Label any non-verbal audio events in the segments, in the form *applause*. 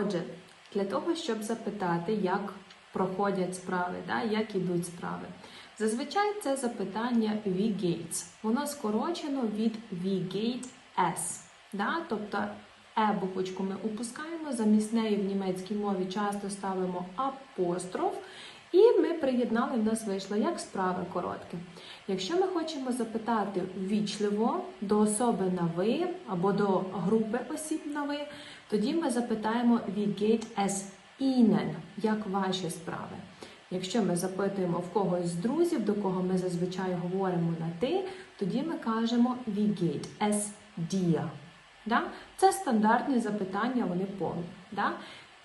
Отже, для того, щоб запитати, як проходять справи, да, як ідуть справи. Зазвичай це запитання V-Gates. Воно скорочено від V-Gate S. Да? Тобто е буквочку ми упускаємо, замість неї в німецькій мові часто ставимо апостроф. І ми приєднали, в нас вийшло як справи коротке. Якщо ми хочемо запитати ввічливо до особи на ви або до групи осіб на ви, тоді ми запитаємо wie geht es Ihnen, як ваші справи. Якщо ми запитуємо в когось з друзів, до кого ми зазвичай говоримо на ти, тоді ми кажемо wie geht es dir. Да? Це стандартні запитання, вони повні. Да?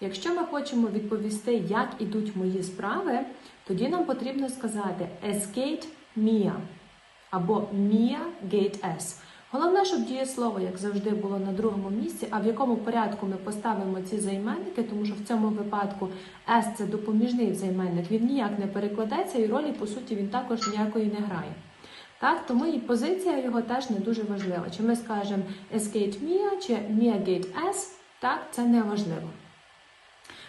Якщо ми хочемо відповісти, як ідуть мої справи, тоді нам потрібно сказати es geht mir або mir geht es. Головне, щоб дієслово, як завжди, було на другому місці, а в якому порядку ми поставимо ці займенники, тому що в цьому випадку S – це допоміжний займенник, він ніяк не перекладеться і ролі, по суті, він також ніякої не грає. Так, тому і позиція його теж не дуже важлива. Чи ми скажемо es geht mir, чи mir geht es, так, це не важливо.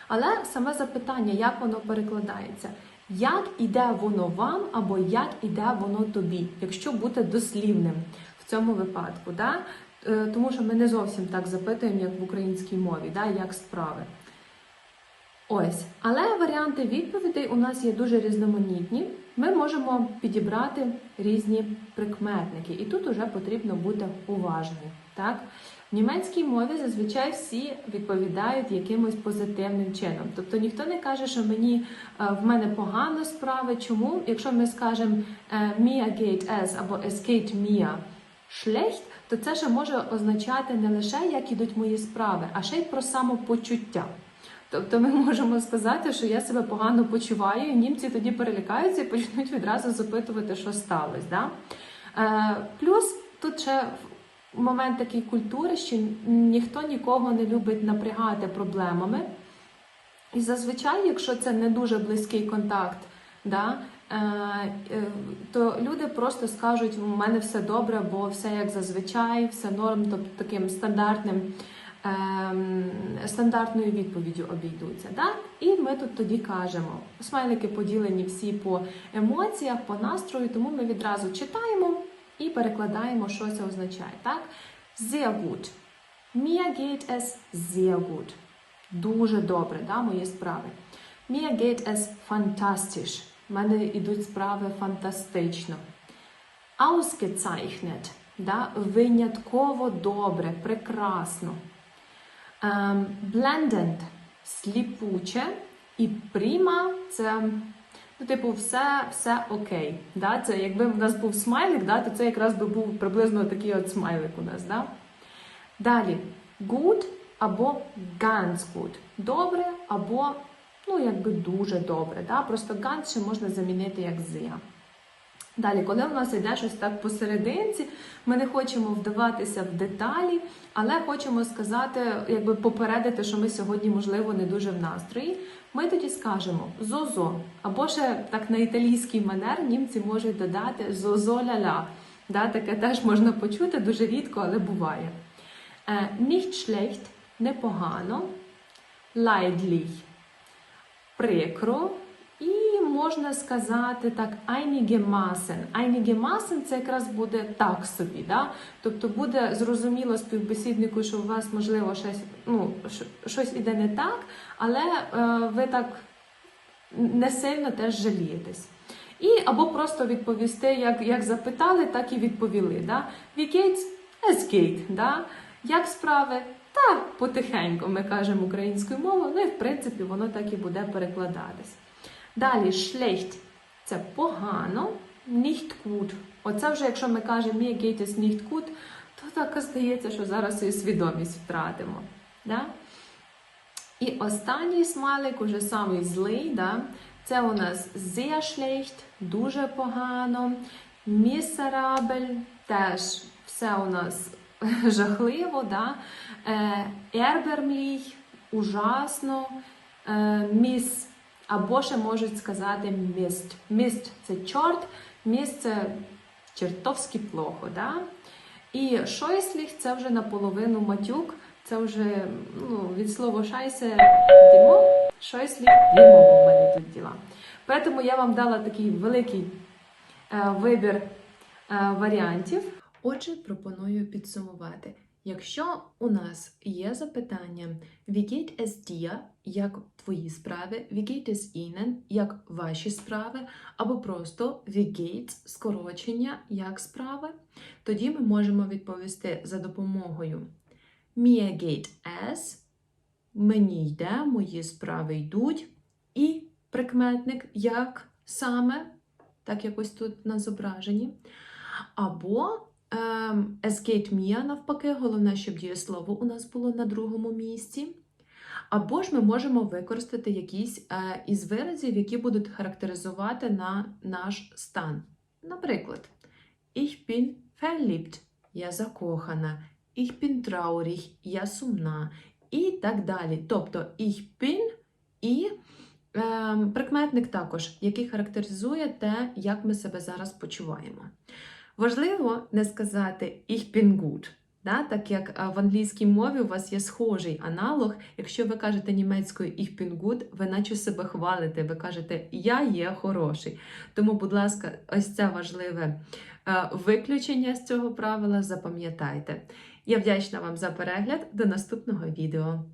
Але саме запитання, як воно перекладається, як іде воно вам, або як іде воно тобі, якщо бути дослівним в цьому випадку. Да? Е, Тому що ми не зовсім так запитуємо, як в українській мові, да? як справи. Ось, але варіанти відповідей у нас є дуже різноманітні. Ми можемо підібрати різні прикметники, і тут уже потрібно бути уважним. Так? В німецькій мові зазвичай всі відповідають якимось позитивним чином. Тобто ніхто не каже, що мені е, в мене погано справи. Чому? Якщо ми скажемо е, mir geht es або es geht mir schlecht, то це ще може означати не лише як ідуть мої справи, а ще й про самопочуття. Тобто ми можемо сказати, що я себе погано почуваю, і німці тоді перелякаються і почнуть відразу запитувати, що сталося. Да? Е, плюс тут ще момент такий культури, що ніхто нікого не любить напрягати проблемами. І зазвичай, якщо це не дуже близький контакт, да, е, е, то люди просто скажуть, у мене все добре, бо все як зазвичай, все норм, тобто таким стандартним. Ем, Стандартною відповіддю обійдуться. Да? І ми тут тоді кажемо: смайлики поділені всі по емоціях, по настрою, тому ми відразу читаємо і перекладаємо, що це означає. Так? Sehr gut. Mir geht es sehr gut. Дуже добре, да, мої справи. Mir geht es fantastisch. У мене йдуть справи фантастично. Ausgezeichnet. Да, винятково добре, прекрасно. Ем, blendend – сліпуче. І prima – це Ну, типу, все, все окей. Да? Це якби в нас був смайлик, да, то це якраз би був приблизно такий от смайлик у нас. Да? Далі good або ganz good. Добре або ну, якби дуже добре. Да? Просто ganz ще можна замінити як sehr. Далі, коли у нас йде щось так посерединці, ми не хочемо вдаватися в деталі, але хочемо сказати, якби попередити, що ми сьогодні, можливо, не дуже в настрої. Ми тоді скажемо зозо, або ще так на італійський манер німці можуть додати зозо-ля-ля. Да, таке теж можна почути дуже рідко, але буває. Е, Nicht schlecht – непогано, leidlich – прикро. Можна сказати так, einigermaßen. Einigermaßen – це якраз буде так собі. Да? Тобто буде зрозуміло співбесіднику, що у вас, можливо, щось, ну, щось іде не так, але е, ви так не сильно теж жалієтесь. І або просто відповісти, як, як запитали, так і відповіли. Да? Wie geht's? Es geht. Да? Як справи? Та потихеньку ми кажемо українською мовою, ну і в принципі воно так і буде перекладатись. Далі schlecht – це погано, nicht gut. Оце вже, якщо ми кажемо mir geht es nicht gut, то так здається, що зараз і свідомість втратимо. Да? І останній смайлик, уже самий злий, да? це у нас sehr schlecht, дуже погано, miserabel, теж все у нас *laughs* жахливо, да? Е, erbärmlich, ужасно, е, miss, або ще можуть сказати міст. Міст це чорт, міст це чертовськи плохо. Да? І шойсліх це вже наполовину матюк, Це вже ну, від слова шайсе дімо, шойслі дерьмово в мене тут діла. Тому я вам дала такий великий е, вибір е, варіантів. Отже, пропоную підсумувати. Якщо у нас є запитання Wie geht es dir, як твої справи, Wie geht es Ihnen, як ваші справи, або просто Wie geht's, скорочення, як справи, тоді ми можемо відповісти за допомогою Mir geht es, мені йде, мої справи йдуть, і прикметник як саме, так як ось тут на зображенні. Або ем, es geht навпаки, головне, щоб дієслово у нас було на другому місці. Або ж ми можемо використати якісь е, із виразів, які будуть характеризувати на наш стан. Наприклад, Ich bin verliebt, я закохана, Ich bin traurig, я сумна і так далі. Тобто ich bin і ем, прикметник також, який характеризує те, як ми себе зараз почуваємо. Важливо не сказати ich bin gut, да? так як е, в англійській мові у вас є схожий аналог. Якщо ви кажете німецькою ich bin gut, ви наче себе хвалите, ви кажете я є хороший. Тому, будь ласка, ось це важливе е, виключення з цього правила запам'ятайте. Я вдячна вам за перегляд. До наступного відео.